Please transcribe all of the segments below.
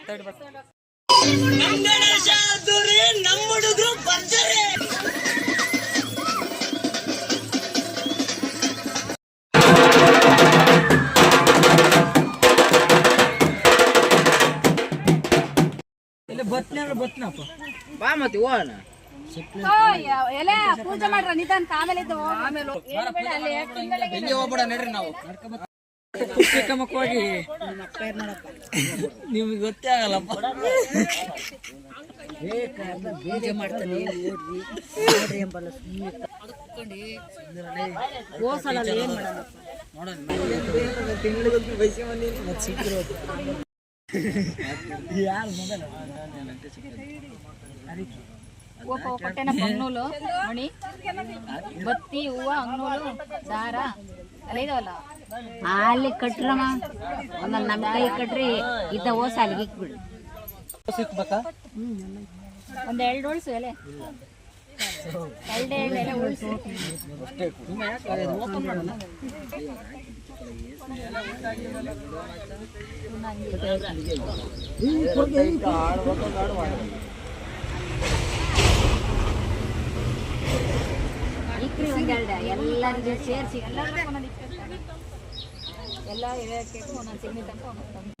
ಹತ್ತೆರಡು bus ಬತ್ನಿ ಬತ್ನಪ್ಪ ಬಾ ಮತ್ತೆ ಹೋಗೋಣ. ಎಲೆ ಪೂಜೆ ಮಾಡ್ರ ನಿಧಾನ ಆಮೇಲೆ ಇದ್ದು ಆಮೇಲೆ ಹೋಗ್ಬಿಡ ನಡ್ರಿ ನಾವು. ಚಿಕ್ಕ ಮಕ್ಕಳಿಗೆ ನಿಮ್ಗೆ ಗೊತ್ತೇ ಆಗಲ್ಲಪ್ಪ ಪೂಜೆ ಮಾಡ್ತಾನೆ ನೋಡ್ರಿ ನೋಡ್ರಿ ಎಂಬಲ್ಲ ಸುಮ್ಮನೆ ಹೋಸಲ ಏನ್ ಮಾಡೋಣ ತಿಂಗಳಿಗೊಂದು ಬೈಸಿ ಬಂದೀನಿ ಮತ್ತೆ ಸಿಕ್ಕಿರೋದು ಯಾರು ಮೊದಲ ಒಪ್ಪ ಕೊಟ್ಟೆನ ಪಂಗ್ನೂಲು ಮಣಿ ಬತ್ತಿ ಹೂವ ಅಂಗ್ನೂಲು ದಾರ ಅಲ್ಲ ಕಟ್ರಮ್ಮ ಒಂದೊಂದು ನಮ್ಮ ಕೈ ಕಟ್ರಿ ಇದ್ದ ಹೋಸ ಅಲ್ಲಿಗೆ ಸಿಕ್ಬೇಕಾ? ಒಂದ್ ಎರಡು ಉಳ್ಸು ಎಲೆ. ಎರಡು ಎರಡು ಎಲೆ ಉಳ್ಸು ಇಕ್ರಿ ಒಂದೆರಡು ಎಲ್ಲರಿಗೂ ಸೇರಿಸಿ ಎಲ್ಲರಿಗೂ ಒಂದೊಂದು ಇಟ್ಟಿರ್ತಾರೆ. ಎಲ್ಲ ಎಳೆಯಕ್ಕೆ ಒಂದೊಂದು ಸಿಗ್ನಿ ತನಕ ಒಂದೊಂದು ತಂದು.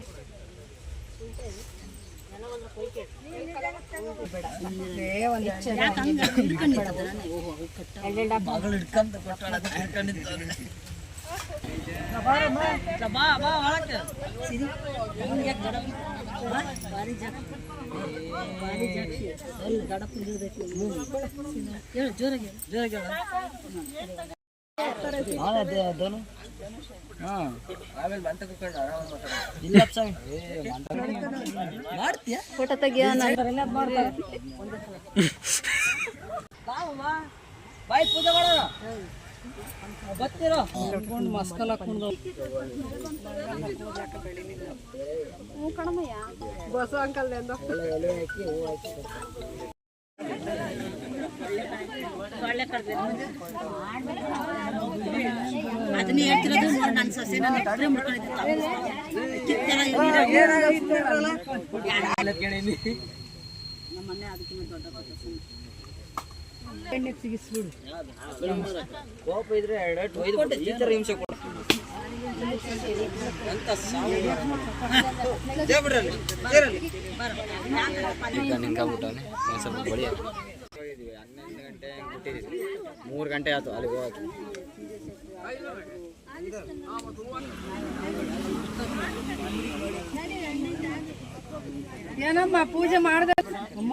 ಮಾಡ್ತೀಯಾ ಫೋಟೋ ತೆಗಿಯೋ ಬಾಯ್ ಪೂಜೆ ಮಾಡೋಣ. ಅದನ್ನೇ ಹೇಳ್ತಿರೋದು ನನ್ನ ಸೊಸೆ ನನ್ನ ಹತ್ರ ಕೋಪ ಇದ್ರೆ ಎರಡು ಹಿಂಸೆ ಸ್ವಲ್ಪ. ಹನ್ನೊಂದು ಗಂಟೆ ಹಂಗ್ ಮೂರು ಗಂಟೆ ಆಯ್ತು ಅಲ್ಲಿಗೆ ಹೋಗಕ್ಕೆ ಏನಮ್ಮ ಪೂಜೆ ಮಾಡ್ದೆ ಅಮ್ಮ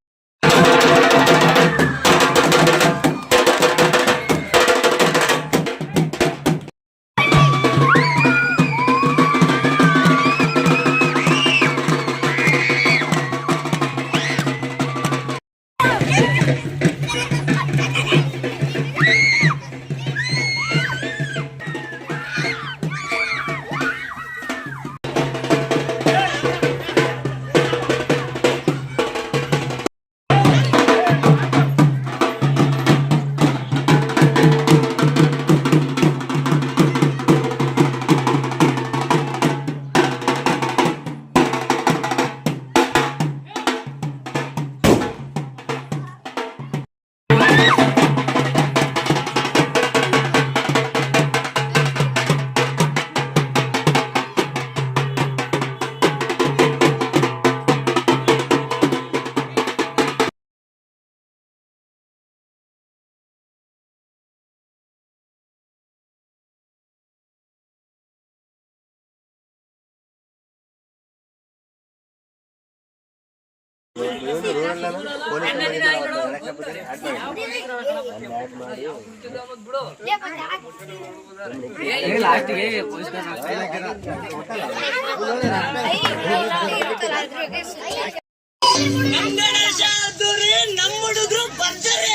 ನಮ್ಮ ಹುಡುಗರು ಬರ್ತಾರೆ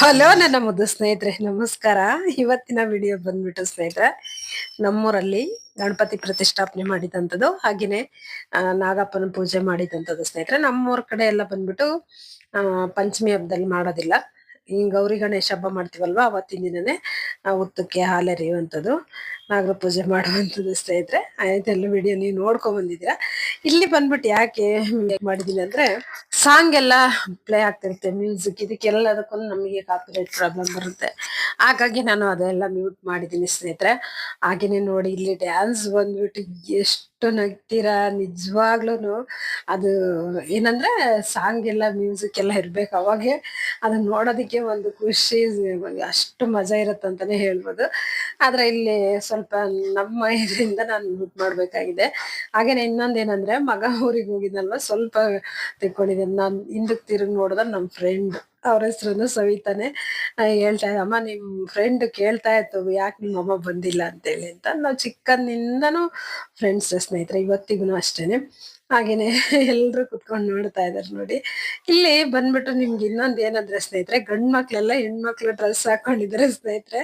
ಹಲೋ ನನ್ನ ಮುದ್ದು ಸ್ನೇಹಿತರೆ, ನಮಸ್ಕಾರ. ಇವತ್ತಿನ ವಿಡಿಯೋ ಬಂದ್ಬಿಟ್ಟು ಸ್ನೇಹಿತರೆ, ನಮ್ಮೂರಲ್ಲಿ ಗಣಪತಿ ಪ್ರತಿಷ್ಠಾಪನೆ ಮಾಡಿದಂಥದ್ದು ಹಾಗೇನೆ ನಾಗಪ್ಪನ ಪೂಜೆ ಮಾಡಿದಂಥದ್ದು ಸ್ನೇಹಿತರೆ. ನಮ್ಮೂರ ಕಡೆ ಎಲ್ಲ ಬಂದ್ಬಿಟ್ಟು ಪಂಚಮಿ ಹಬ್ಬದಲ್ಲಿ ಮಾಡೋದಿಲ್ಲ. ಈ ಗೌರಿ ಗಣೇಶ ಹಬ್ಬ ಮಾಡ್ತೀವಲ್ವ ಅವತ್ತಿನ ದಿನನೇ ನಾವು ಉತ್ತಕ್ಕೆ ಹಾಲೆರೆಯುವಂಥದ್ದು ನಾಗರ ಪೂಜೆ ಮಾಡುವಂಥದ್ದು ಸ್ನೇಹಿತರೆ ಆಯ್ತೆಲ್ಲ ವಿಡಿಯೋ ನೀವು ನೋಡ್ಕೊಂಬಂದಿದ್ದೀರಾ ಇಲ್ಲಿ ಬಂದ್ಬಿಟ್ಟು ಯಾಕೆ ಮಾಡಿದ್ದೀನಿ ಅಂದ್ರೆ ಸಾಂಗ್ ಎಲ್ಲ ಪ್ಲೇ ಆಗ್ತಿರುತ್ತೆ ಮ್ಯೂಸಿಕ್ ಇದಕ್ಕೆಲ್ಲದಕ್ಕೂ ನಮಗೆ ಕಾಪಿರೈಟ್ ಪ್ರಾಬ್ಲಮ್ ಬರುತ್ತೆ. ಹಾಗಾಗಿ ನಾನು ಅದೆಲ್ಲ ಮ್ಯೂಟ್ ಮಾಡಿದ್ದೀನಿ ಸ್ನೇಹಿತರೆ. ಹಾಗೆಯೇ ನೋಡಿ ಇಲ್ಲಿ ಡ್ಯಾನ್ಸ್ ಬಂದ್ಬಿಟ್ಟು ಎಷ್ಟು ನಗ್ತೀರಾ ನಿಜವಾಗ್ಲೂ ಅದು ಏನಂದ್ರೆ ಸಾಂಗ್ ಎಲ್ಲ ಮ್ಯೂಸಿಕ್ ಎಲ್ಲ ಇರ್ಬೇಕು ಅವಾಗೆ. ಅದನ್ನ ನೋಡೋದಕ್ಕೆ ಒಂದು ಖುಷಿ ಅಷ್ಟು ಮಜಾ ಇರತ್ತಂತಾನೆ ಹೇಳ್ಬೋದು. ಆದ್ರೆ ಇಲ್ಲಿ ಸ್ವಲ್ಪ ನಮ್ಮ ಇದರಿಂದ ನಾನು ಬುಕ್ ಮಾಡ್ಬೇಕಾಗಿದೆ. ಹಾಗೇನೆ ಇನ್ನೊಂದೇನಂದ್ರೆ ಮಗ ಊರಿಗೆ ಹೋಗಿದ್ನಲ್ವಾ, ಸ್ವಲ್ಪ ತಿಳ್ಕೊಂಡಿದ್ದೇನೆ ನಾನ್ ಹಿಂದಕ್ ತಿರುಗಿ ನೋಡಿದ್ರೆ ನಮ್ ಫ್ರೆಂಡ್ ಅವ್ರ ಹೆಸರು ಸವಿತಾನೆ ಹೇಳ್ತಾ ಅಮ್ಮ, ನಿಮ್ ಫ್ರೆಂಡ್ ಕೇಳ್ತಾ ಇತ್ತು, ಯಾಕೆ ನಿಮ್ಮ ಅಮ್ಮ ಬಂದಿಲ್ಲ ಅಂತೇಳಿ ಅಂತ. ನಾವ್ ಚಿಕ್ಕಂದಿಂದನೂ ಫ್ರೆಂಡ್ಸ್ ಸ್ನೇಹಿತರೆ ಇವತ್ತಿಗೂ ಅಷ್ಟೇನೆ. ಹಾಗೇನೆ ಎಲ್ರು ಕುತ್ಕೊಂಡು ನೋಡ್ತಾ ಇದಾರೆ ನೋಡಿ. ಇಲ್ಲಿ ಬಂದ್ಬಿಟ್ಟು ನಿಮ್ಗೆ ಇನ್ನೊಂದ್ ಏನಂದ್ರೆ ಸ್ನೇಹಿತರೆ, ಗಂಡ್ ಮಕ್ಳೆಲ್ಲ ಹೆಣ್ಮಕ್ಳು ಡ್ರೆಸ್ ಹಾಕೊಂಡಿದ್ರೆ ಸ್ನೇಹಿತರೆ.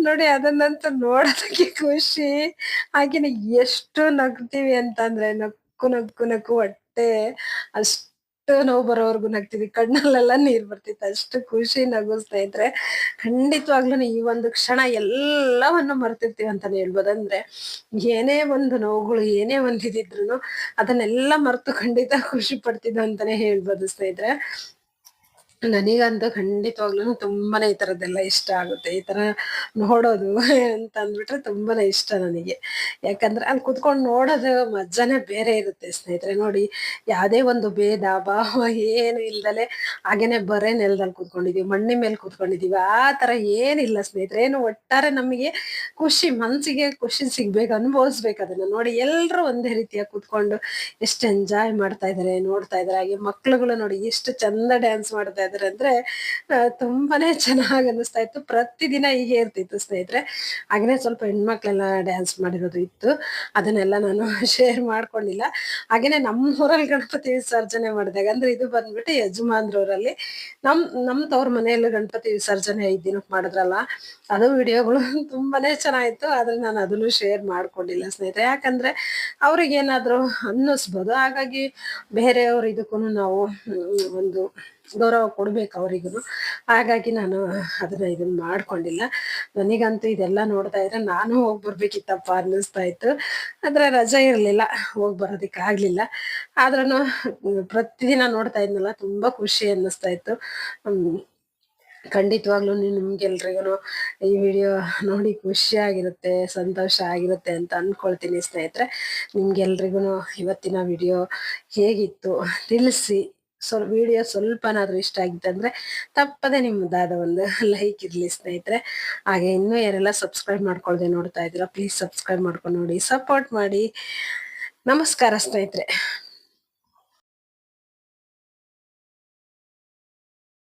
ನೋಡಿ ಅದನ್ನಂತೂ ನೋಡೋದಕ್ಕೆ ಖುಷಿ. ಹಾಗೇನೆ ಎಷ್ಟು ನಗ್ತೀವಿ ಅಂತಂದ್ರೆ ನಕ್ಕು ನಕ್ಕು ನಕ್ಕು ಹೊಟ್ಟೆ ಅಷ್ಟು ನೋವು ಬರೋವರೆಗೂ ನಗ್ತೀವಿ ಕಣ್ಣಲ್ಲೆಲ್ಲ ನೀರ್ ಬರ್ತಿತ್ತು. ಅಷ್ಟು ಖುಷಿ ನಗು ಸ್ನೇಹಿತರೆ ಖಂಡಿತವಾಗ್ಲೂ ಈ ಒಂದು ಕ್ಷಣ ಎಲ್ಲವನ್ನು ಮರ್ತಿರ್ತೀವಿ ಅಂತಾನೆ ಹೇಳ್ಬೋದು. ಅಂದ್ರೆ ಏನೇ ಒಂದು ನೋವುಗಳು, ಏನೇ ಒಂದು ಇದಿದ್ರು ಅದನ್ನೆಲ್ಲ ಮರೆತು ಖಂಡಿತ ಖುಷಿ ಪಡ್ತಿದ್ವು ಅಂತಾನೆ ಹೇಳ್ಬೋದು ಸ್ನೇಹಿತರೆ. ನನಗಂತೂ ಖಂಡಿತವಾಗ್ಲೂ ತುಂಬಾನೇ ಈ ತರದ್ದೆಲ್ಲ ಇಷ್ಟ ಆಗುತ್ತೆ. ಈ ತರ ನೋಡೋದು ಅಂತ ಅಂದ್ಬಿಟ್ರೆ ತುಂಬಾನೇ ಇಷ್ಟ ನನಗೆ. ಯಾಕಂದ್ರೆ ಅಲ್ಲಿ ಕುತ್ಕೊಂಡು ನೋಡೋದು ಮಜಾನೇ ಬೇರೆ ಇರುತ್ತೆ ಸ್ನೇಹಿತರೆ. ನೋಡಿ, ಯಾವುದೇ ಒಂದು ಭೇದ, ಭಾವ ಏನು ಇಲ್ದಲೆ ಹಾಗೇನೆ ಬರೇ ನೆಲದಲ್ಲಿ ಕುತ್ಕೊಂಡಿದೀವಿ ಮಣ್ಣಿನ ಮೇಲೆ ಕುತ್ಕೊಂಡಿದೀವಿ. ಆ ತರ ಏನಿಲ್ಲ ಸ್ನೇಹಿತರೆ. ಏನು ಒಟ್ಟಾರೆ ನಮಗೆ ಖುಷಿ ಮನಸ್ಸಿಗೆ ಖುಷಿ ಸಿಗ್ಬೇಕು, ಅನುಭವಿಸ್ಬೇಕು ಅದನ್ನ. ನೋಡಿ, ಎಲ್ರು ಒಂದೇ ರೀತಿಯ ಕೂತ್ಕೊಂಡು ಎಷ್ಟು ಎಂಜಾಯ್ ಮಾಡ್ತಾ ಇದಾರೆ, ನೋಡ್ತಾ ಇದಾರೆ. ಹಾಗೆ ಮಕ್ಳುಗಳು ನೋಡಿ, ಎಷ್ಟು ಚಂದ ಡ್ಯಾನ್ಸ್ ಮಾಡ್ತಾ ಇದಾರೆ ಅಂದ್ರೆ ತುಂಬಾನೇ ಚೆನ್ನಾಗಿ ಅನಿಸ್ತಾ ಇತ್ತು. ಪ್ರತಿದಿನ ಹೀಗೆ ಇರ್ತಿತ್ತು ಸ್ನೇಹಿತರೆ. ಹಾಗೇನೆ ಸ್ವಲ್ಪ ಹೆಣ್ಮಕ್ಳೆಲ್ಲ ಡ್ಯಾನ್ಸ್ ಮಾಡಿರೋದು ಇತ್ತು. ಅದನ್ನೆಲ್ಲ ನಾನು ಶೇರ್ ಮಾಡ್ಕೊಂಡಿಲ್ಲ ಹಾಗೇನೆ ನಮ್ಮ ಊರಲ್ಲಿ ಗಣಪತಿ ವಿಸರ್ಜನೆ ಮಾಡಿದಾಗ, ಅಂದ್ರೆ ಇದು ಬಂದ್ಬಿಟ್ಟು ಯಜಮಾನ್ರವರಲ್ಲಿ ನಮ್ ನಮ್ ತವ್ರ ಮನೆಯಲ್ಲಿ ಗಣಪತಿ ವಿಸರ್ಜನೆ ಐದ್ ದಿನಕ್ಕೆ ಮಾಡಿದ್ರಲ್ಲ, ಅದು ವಿಡಿಯೋಗಳು ತುಂಬಾನೇ ಚೆನ್ನಾಗಿತ್ತು. ಆದ್ರೆ ನಾನು ಅದನ್ನು ಶೇರ್ ಮಾಡ್ಕೊಂಡಿಲ್ಲ ಸ್ನೇಹಿತರೆ. ಯಾಕಂದ್ರೆ ಅವ್ರಿಗೆ ಏನಾದ್ರು ಅನ್ನಿಸ್ಬೋದು. ಹಾಗಾಗಿ ಬೇರೆಯವ್ರ ಇದಕ್ಕೂ ನಾವು ಒಂದು ಗೌರವ ಕೊಡ್ಬೇಕು ಅವರಿಗೂ ಹಾಗಾಗಿ ನಾನು ಅದನ್ನ ಇದನ್ನ ಮಾಡ್ಕೊಂಡಿಲ್ಲ. ನನಗಂತೂ ಇದೆಲ್ಲ ನೋಡ್ತಾ ಇದ್ರೆ ನಾನು ಹೋಗಿ ಬರ್ಬೇಕಿತ್ತಪ್ಪ ಅನ್ನಿಸ್ತಾ ಇತ್ತು. ಆದ್ರೆ ರಜೆ ಇರಲಿಲ್ಲ, ಹೋಗಿ ಬರೋದಕ್ಕೆ ಆಗ್ಲಿಲ್ಲ. ಆದ್ರೂ ಪ್ರತಿದಿನ ನೋಡ್ತಾ ಇದ್ನಲ್ಲ, ತುಂಬಾ ಖುಷಿ ಅನ್ನಿಸ್ತಾ ಇತ್ತು. ನೀವು ನಿಮ್ಗೆಲ್ರಿಗೂ ಈ ವಿಡಿಯೋ ನೋಡಿ ಖುಷಿ ಆಗಿರುತ್ತೆ, ಸಂತೋಷ ಆಗಿರುತ್ತೆ ಅಂತ ಅನ್ಕೊಳ್ತೀನಿ ಸ್ನೇಹಿತರೆ. ನಿಮ್ಗೆಲ್ರಿಗೂ ಇವತ್ತಿನ ವಿಡಿಯೋ ಹೇಗಿತ್ತು ತಿಳಿಸಿ. ಸ್ವಲ್ಪ ವಿಡಿಯೋ ಸ್ವಲ್ಪನಾದ್ರೂ ಇಷ್ಟ ಆಗಿತ್ತು ಅಂದ್ರೆ ತಪ್ಪದೆ ನಿಮ್ಮದಾದ ಒಂದು ಲೈಕ್ ಇರ್ಲಿ ಸ್ನೇಹಿತರೆ. ಹಾಗೆ ಇನ್ನೂ ಯಾರೆಲ್ಲ ಸಬ್ಸ್ಕ್ರೈಬ್ ಮಾಡ್ಕೊಳ್ದೆ ನೋಡ್ತಾ ಇದ್ದೀರಾ ಪ್ಲೀಸ್ ಸಬ್ಸ್ಕ್ರೈಬ್ ಮಾಡ್ಕೊಂಡು ನೋಡಿ ಸಪೋರ್ಟ್ ಮಾಡಿ. ನಮಸ್ಕಾರ ಸ್ನೇಹಿತರೆ.